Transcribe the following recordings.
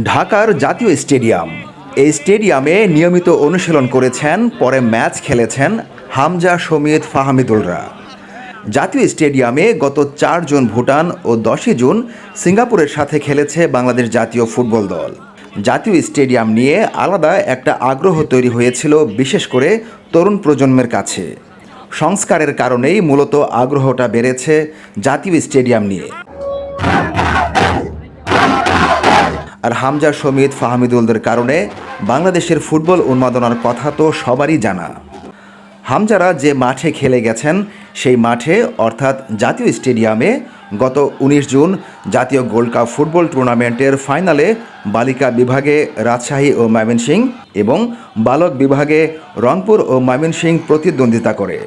ঢাকার জাতীয় স্টেডিয়াম। এই স্টেডিয়ামে নিয়মিত অনুশীলন করেছেন, পরে ম্যাচ খেলেছেন হামজা সমিত ফাহামিদুলরা। জাতীয় স্টেডিয়ামে গত চার জুন ভুটান ও দশই জুন সিঙ্গাপুরের সাথে খেলেছে বাংলাদেশ জাতীয় ফুটবল দল। জাতীয় স্টেডিয়াম নিয়ে আলাদা একটা আগ্রহ তৈরি হয়েছিল, বিশেষ করে তরুণ প্রজন্মের কাছে। সংস্কারের কারণেই মূলত আগ্রহটা বেড়েছে জাতীয় স্টেডিয়াম নিয়ে। আর হামজা সমিত ফাহমিদুলদের কারণে বাংলাদেশের ফুটবল উন্মাদনার কথা তো সবারই জানা। হামজারা যে মাঠে খেলে গেছেন, সেই মাঠে, অর্থাৎ জাতীয় স্টেডিয়ামে, গত উনিশ জুন জাতীয় গোল্ড কাপ ফুটবল টুর্নামেন্টের ফাইনালে বালিকা বিভাগে রাজশাহী ও ময়মনসিংহ এবং বালক বিভাগে রংপুর ও ময়মনসিংহ প্রতিদ্বন্দ্বিতা করে।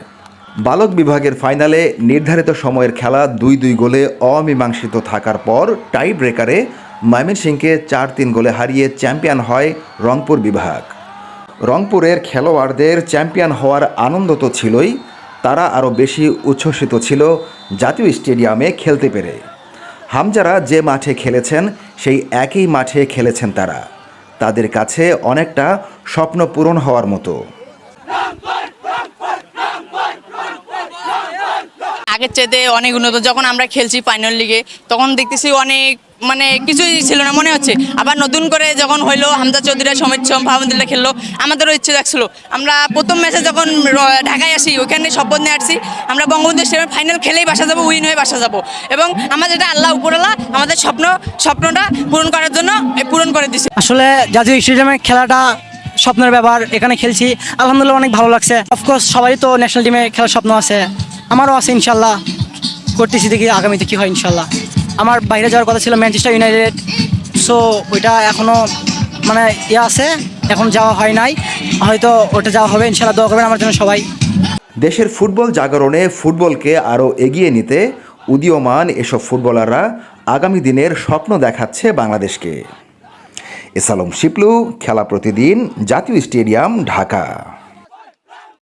বালক বিভাগের ফাইনালে নির্ধারিত সময়ের খেলা দুই দুই গোলে অমীমাংসিত থাকার পর টাই ব্রেকারে ময়মনসিংহকে চার তিন গোলে হারিয়ে চ্যাম্পিয়ন হয় রংপুর বিভাগ। রংপুরের খেলোয়াড়দের চ্যাম্পিয়ন হওয়ার আনন্দ তো ছিলই, তারা আরও বেশি উচ্ছ্বসিত ছিল জাতীয় স্টেডিয়ামে খেলতে পেরে। হামজারা যে মাঠে খেলেছেন, সেই একই মাঠে খেলেছেন তারা। তাদের কাছে অনেকটা স্বপ্ন পূরণ হওয়ার মতো। আগের চাইতে অনেক উন্নত। যখন আমরা খেলছি ফাইনাল লিগে তখন দেখতেছি অনেক মানে কিছুই ছিল না, মনে হচ্ছে আবার নতুন করে যখন হইল, হামজা চৌধুরী, সমিত সোম খেললো, আমাদেরও ইচ্ছে থাকছিল আমরা প্রথম ম্যাচে যখন ঢাকায় আসি, ওইখানে শপথ নিয়ে আসছি, আমরা বঙ্গবন্ধু স্টেডিয়াম ফাইনাল খেলেই বাসা যাব উইন হয়ে বাসা যাব। এবং আমাদের যেটা আল্লাহ উপরাল্লাহ আমাদের স্বপ্ন, স্বপ্নটা পূরণ করার জন্য পূরণ করে দিছে। আসলে জাতীয় স্টেডিয়ামে খেলাটা স্বপ্নের ব্যাপার, এখানে খেলছি। আলহামদুলিল্লাহ অনেক ভালো লাগছে। অফকোর্স সবাই তো ন্যাশনাল টিমে খেলার স্বপ্ন আছে। আমারও আছে ইনশাল্লাহ করতেছি দেখি আগামীতে কী হয় ইনশাল্লাহ। আমার বাইরে যাওয়ার কথা ছিল ম্যানচেস্টার ইউনাইটেড। সো ওইটা এখনও মানে ইয়ে আছে, এখন যাওয়া হয় নাই। হয়তো ওটা যাওয়া হবে, ইনশাল্লাহ দোয়া করবেন আমার জন্য সবাই। দেশের ফুটবল জাগরণে ফুটবলকে আরও এগিয়ে নিতে উদীয়মান এসব ফুটবলাররা আগামী দিনের স্বপ্ন দেখাচ্ছে বাংলাদেশকে। এসালম শিপলু, খেলা প্রতিদিন, জাতীয় স্টেডিয়াম, ঢাকা।